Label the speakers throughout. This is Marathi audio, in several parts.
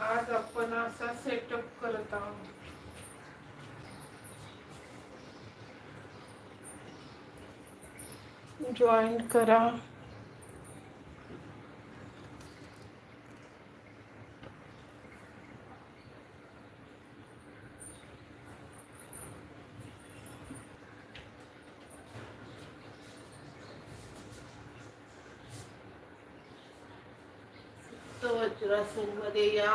Speaker 1: आज असा सेटअप करत आहोत जॉईन करा. वज्रासनमध्ये या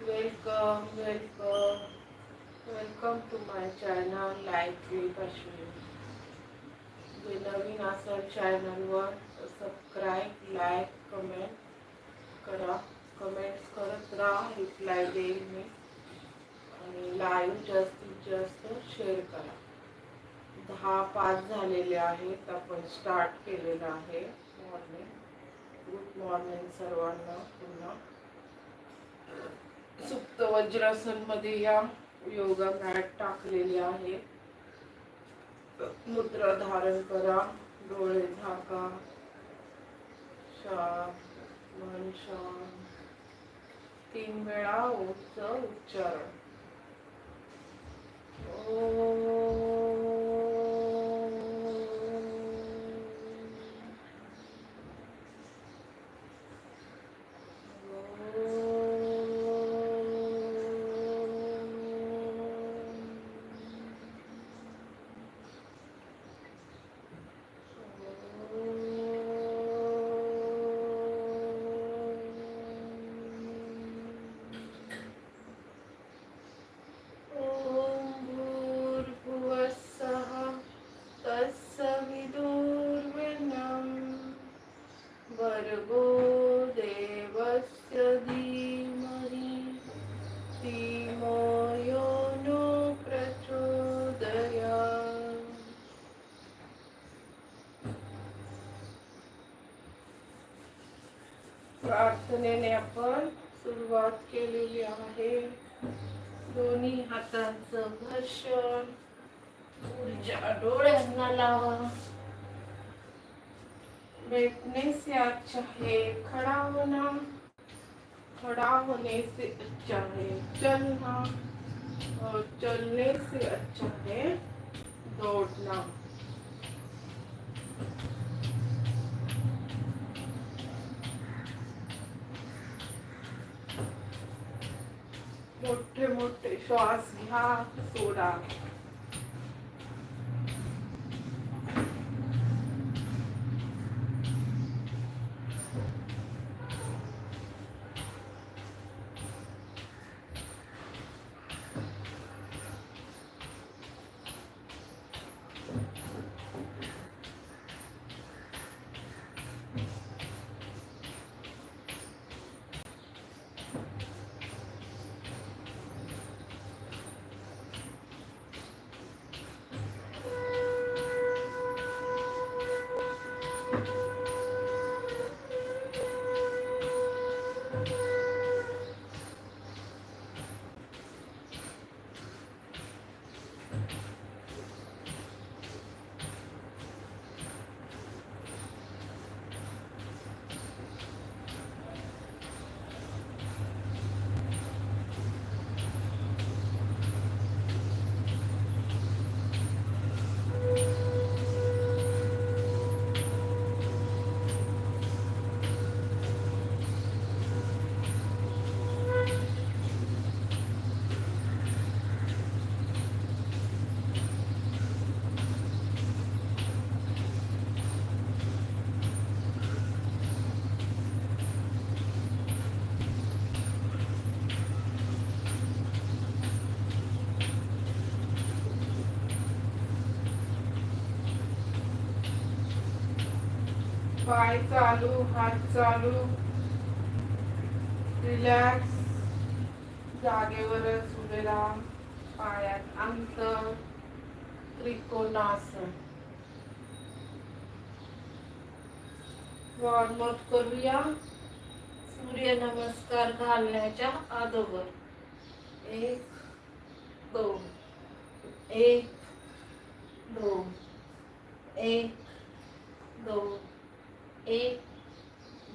Speaker 1: welcome welcome welcome to my channel life with जे नवीन असेल चॅनलवर सबस्क्राईब लाईक कमेंट करा. कमेंट्स करत राहा रिप्लाय देईल मी. आणि लाईव्ह जास्तीत जास्त शेअर करा. दहा पाच झालेले आहेत. आपण स्टार्ट केलेलं आहे. मॉर्निंग गुड मॉर्निंग सर्वांना पुन्हा. सुप्त वज्रासनमध्ये या योगा मॅट टाकलेली आहे मुद्रा धारण करा डोळे झाका शांत मन शांत. तीन वेळा ओमचं उच्चारण. ओ आपण सुरुवात केलेली आहे. दोन्ही हातांचं घर्षण ऊर्जा डोळ्यांना लावा. बैठने से अच्छा है खड़ा होना खड़ा होने से अच्छा है चलना और चलने से अच्छा है दौड़ना मोठे मोठे श्वास घ्या सोडा. पाय चालू हात चालू. रिलॅक्स जागेवरच उभे राहा. पायात अंतर त्रिकोणासन. वॉर्मअप करूया. सूर्य नमस्कार घालण्याच्या अगोदर. एक दोन. एक दोन. एक दोन. एक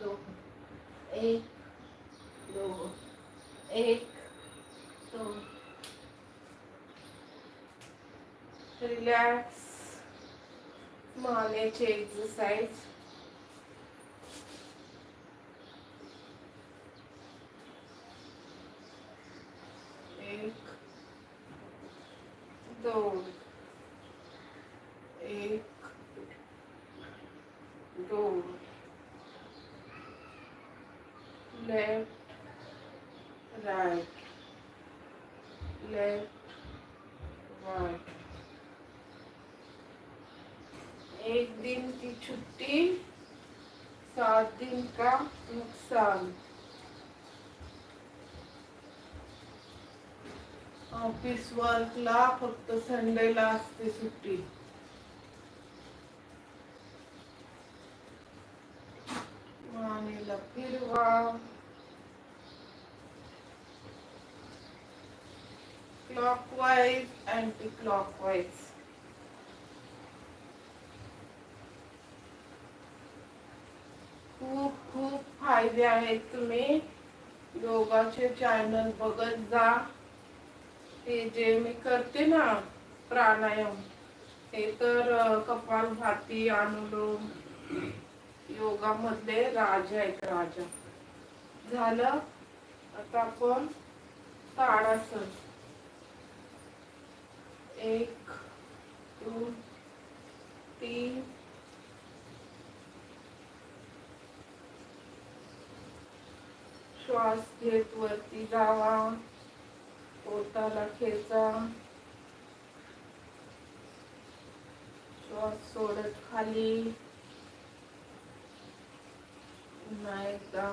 Speaker 1: दोन एक दोन एक दोन रिलॅक्स मानेचे एक्सरसाइज एक दोन एक दोन लेफ्ट राइट लेफ्ट राइट एक दिन की छुट्टी सात दिन का नुकसान ऑफिस वर्कला फक्त संडेला असते सुट्टी. मानेला फिरवा. क्लॉकवाईज अँटी क्लॉकवाईज खूप खूप फायदे आहेत तुम्ही योगाचे चॅनल बघत जा. ते जे मी करते ना प्राणायाम ते तर कपाल कपालभाती अनुलोम योगामधले राजा आहेत राजा. झालं? आता आपण ताडासन. एक दोन तीन श्वास घेत वरती जावा पोटाला खेचा. श्वास सोडत खाली. पुन्हा एकदा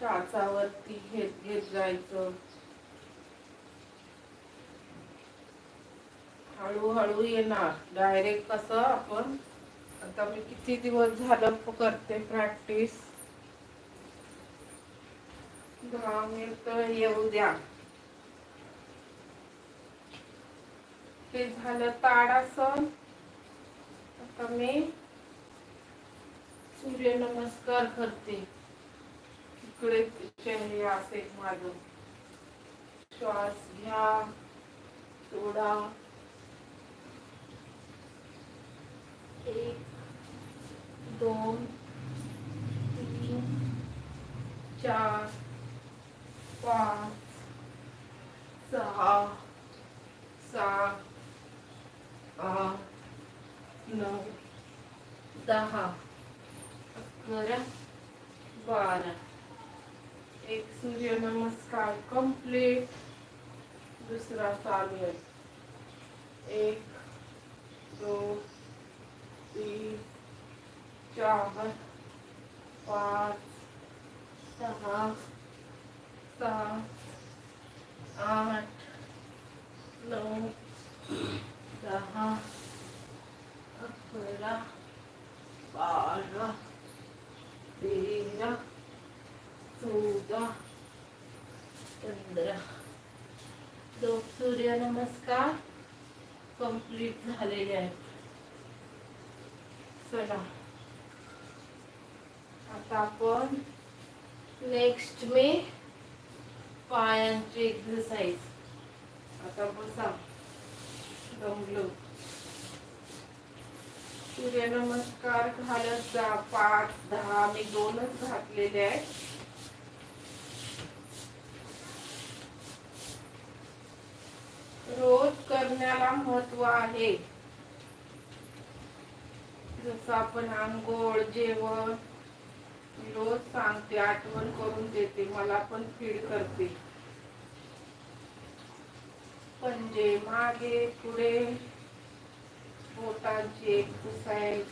Speaker 1: टाचावरती घेत घेत जायचं. हळूहळू येणार. डायरेक्ट कसं आपण आता मी किती दिवस झालं करते प्रॅक्टिस दहा मिनिट येऊ द्या. ते झालं ताडासन. आता मी सूर्यनमस्कार करते. इकडे चेहरे असे माझं. श्वास घ्या सोडा. एक दोन तीन चार. पाच सहा सात आठ नऊ दहा अकरा बारा एक सूर्य नमस्कार कंप्लीट दुसरा चालू आहे एक दोन तीन चार पाच सहा सात आठ नऊ दहा अकरा बारा तेरा चौदा पंधरा. दोन सूर्यनमस्कार कंप्लीट झालेले आहेत. चला. आता आपण नेक्स्ट मी पायांची एक्सरसाइज आता बसा. दमलो सूर्यनमस्कार घालत जा. पाच दहा मी दोनच घातलेले आहेत. रोज करण्याला महत्त्व आहे. जसं आपण आंघोळ जेवण मी रोज सांगते आठवण करून देते मला पण फीड करते. पंजे मागे पुढे बोटांची एक्सरसाइज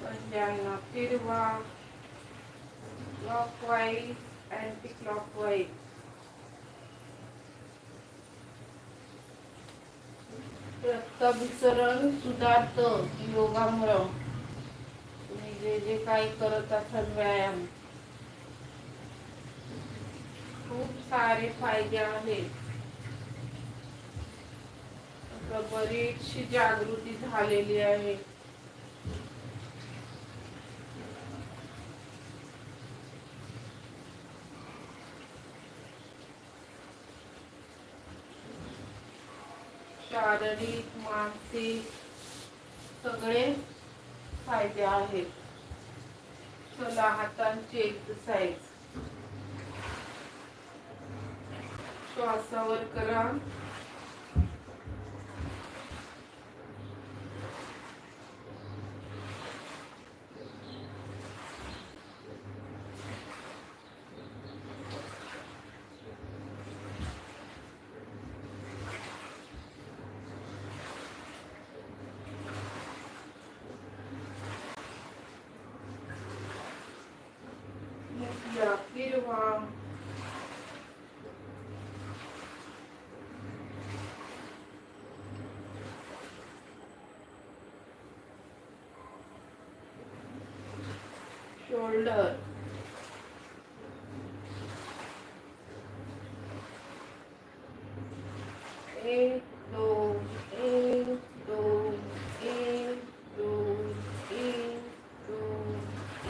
Speaker 1: पंजांना फिरवा. क्लॉकवाईज अँटी क्लॉकवाईज रक्ताभिसरण सुधारतं योगामुळं तुम्ही जे जे काही करत असाल व्यायाम. खूप सारे फायदे आहेत. आता बरीचशी जागृती झालेली आहे. शारीरिक मानसिक सगळे फायदे आहेत. चला हातांची एक्सरसाइज श्वासावर करा. ler. E do e do e do e do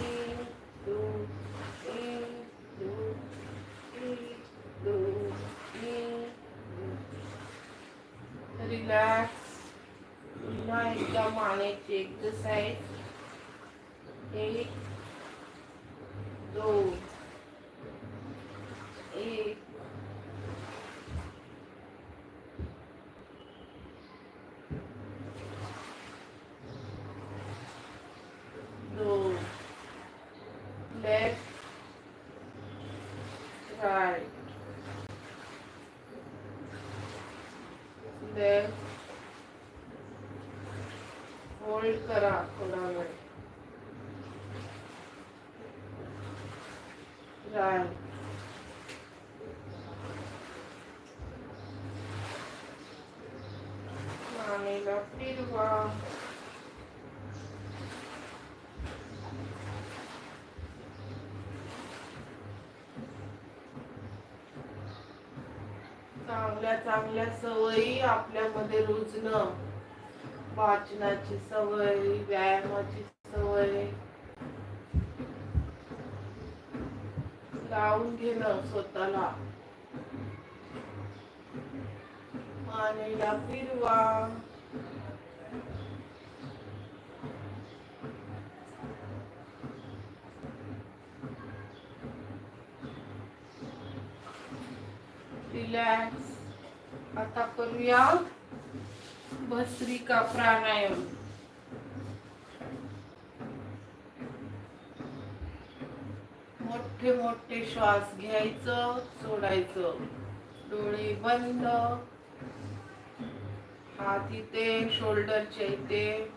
Speaker 1: e do e do e do e do. Relax. Now come on and take the side. Take đồ. मानेला चांगल्या चांगल्या सवयी आपल्यामध्ये रुजणं. वाचनाची सवय व्यायामाची सवय. लावून घेणं स्वतःला. मानेला फिरवा. रिलॅक्स आता करूया भस्त्रिका प्राणायाम. मोठे मोठे श्वास घ्यायचं सोडायचं. डोळे बंद. हात इथे शोल्डरच्या इथे.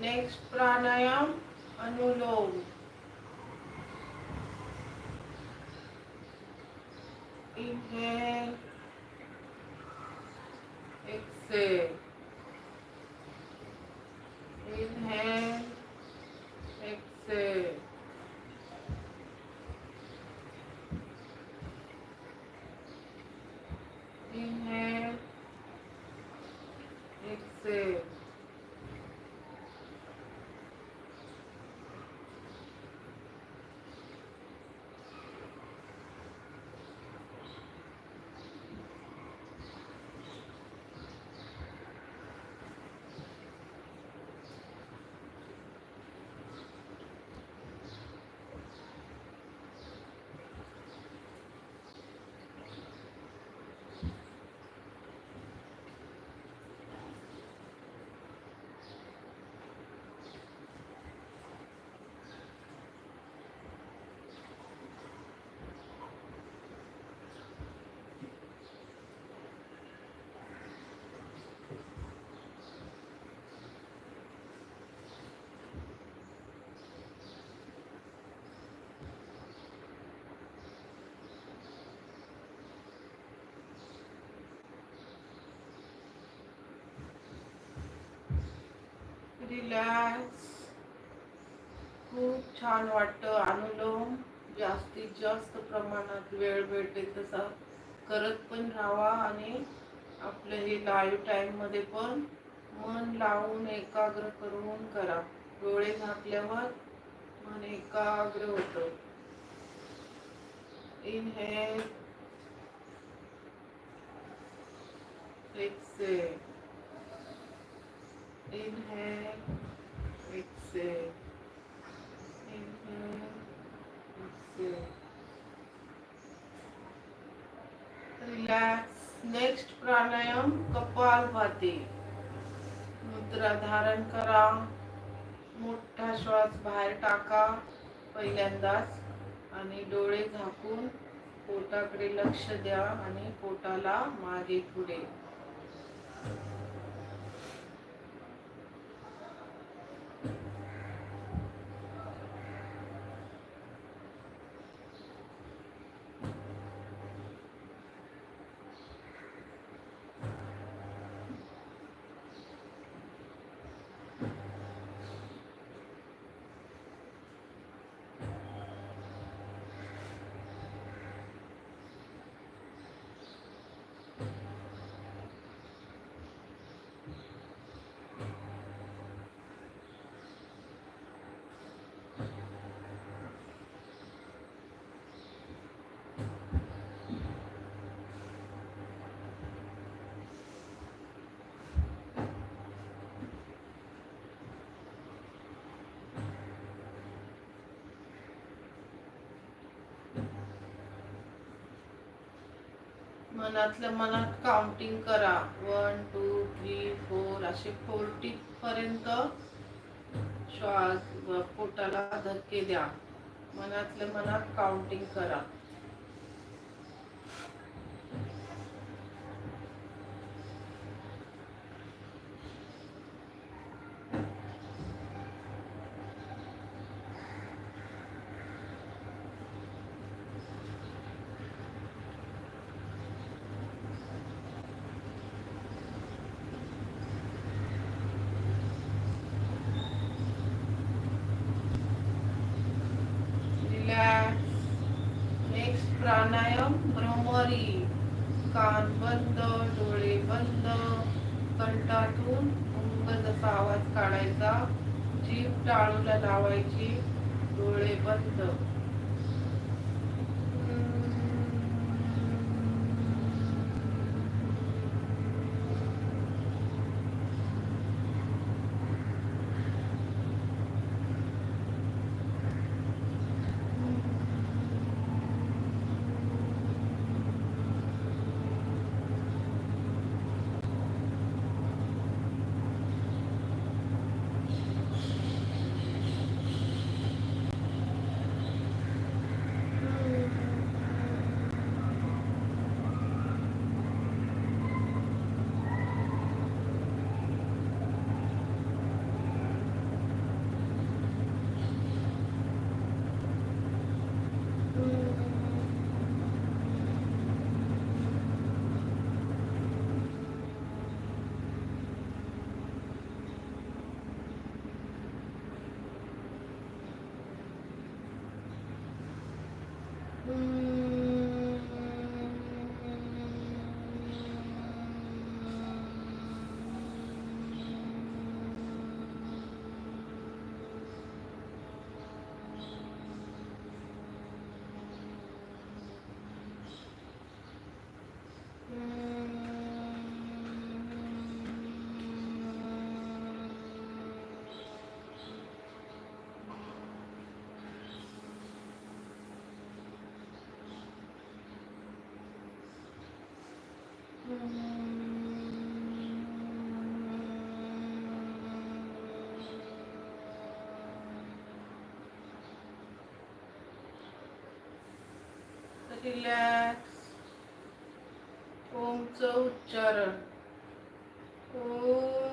Speaker 1: Next pranayam, anulom. रिलॅक्स खूप छान वाटतं. अनुलोम हो. जास्तीत जास्त प्रमाणात वेळ भेटेल तसा. करत पण राहावा आणि आपलं हे लाईव्ह टाईममध्ये पण मन लावून एकाग्र करून करा. डोळे झाकल्यावर मन एकाग्र होतं. Inhale exhale inhale exhale inhale exhale Relax. Next pranayama kapalbhati मुद्रा धारण करा मोठा श्वास बाहेर टाका पहिल्यांदाच आणि डोळे झाकून पोटाकडे लक्ष द्या आणि पोटाला मागे पुढे मनातल्या मनात काउंटिंग करा. वन टू थ्री फोर असे फोर्टी पर्यंत श्वास पोटाला धक्के द्या मनातल्या मनात काउंटिंग करा. Mm. रिलॅक्स ओमचं उच्चारण. ओम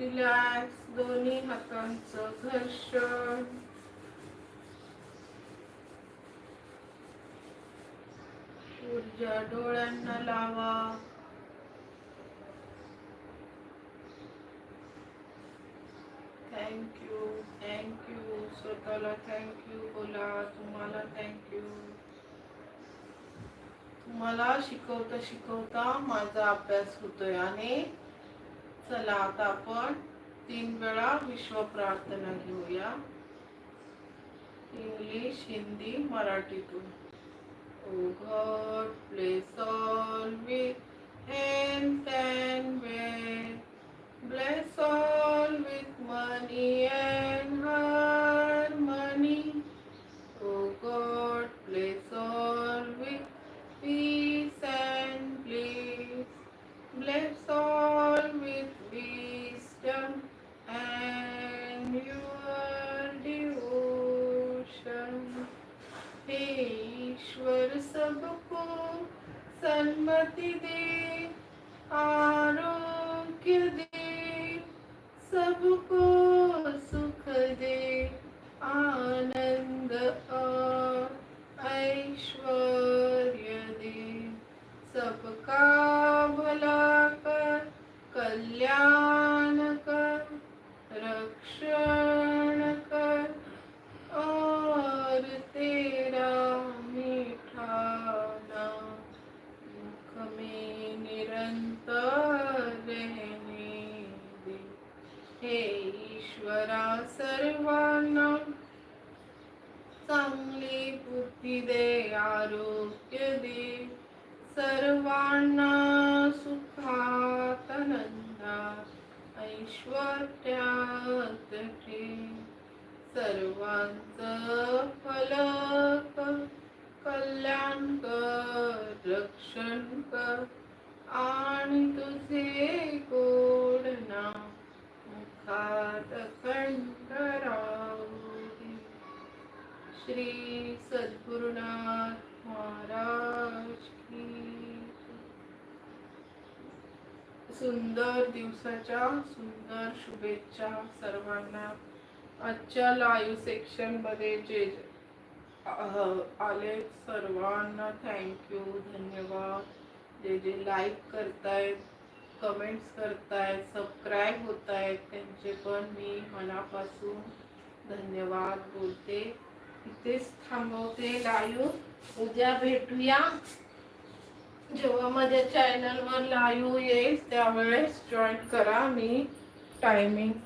Speaker 1: रिलॅक्स दोन्ही हातांचं घर्षण. ऊर्जा डोळ्यांना लावा. थँक्यू थँक्यू स्वतःला थँक्यू बोला. तुम्हाला थँक्यू तुम्हाला शिकवता शिकवता माझा अभ्यास होतोय आणि चला आता आपण तीन वेळा विश्व प्रार्थना घेऊया. इंग्लिश हिंदी मराठीतून. God bless all with hence and wealth bless all with money and harmony O God bless all with peace and please bless all wisdom and your devotion. हे ईश्वर सबको सन्मति दे आरोग्य दे सबको सुख दे आनंद और ऐश्वर्य दे सबका भला कर कल्याण कर शरण कर और तेरा मीठा नाम मुख में निरंतर रहने दे। हे ईश्वरा सर्वांना चांगली बुद्धी दे आरोग्य दे। सर्वांना सुखात आनंदात ऐश्वर्यात ठेव सर्वांचं फलक कल्याण कर रक्षण कर आणि तुझे गोड ना मुखात कंठ श्री सद्गुरुनाथ महाराज की सुंदर दिवसाच्या सुंदर शुभेच्छा सर्वांना. आजच्या लाईव्ह सेक्शनमध्ये जे आले सर्वांना थँक्यू धन्यवाद. जे जे लाईक करतायत कमेंट्स करतायत सबस्क्राईब होत आहेत त्यांचे पण मी मनापासून धन्यवाद बोलते. इथेच थांबवते लाईव्ह उद्या भेटूया. जेव्हा करा.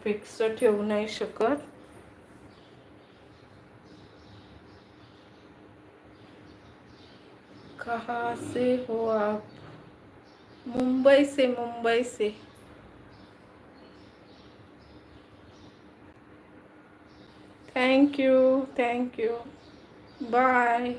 Speaker 1: फिक्स ठेवू नाही शकत. कहाँ से हो आप? मुंबई से मुंबई से. Thank you thank you bye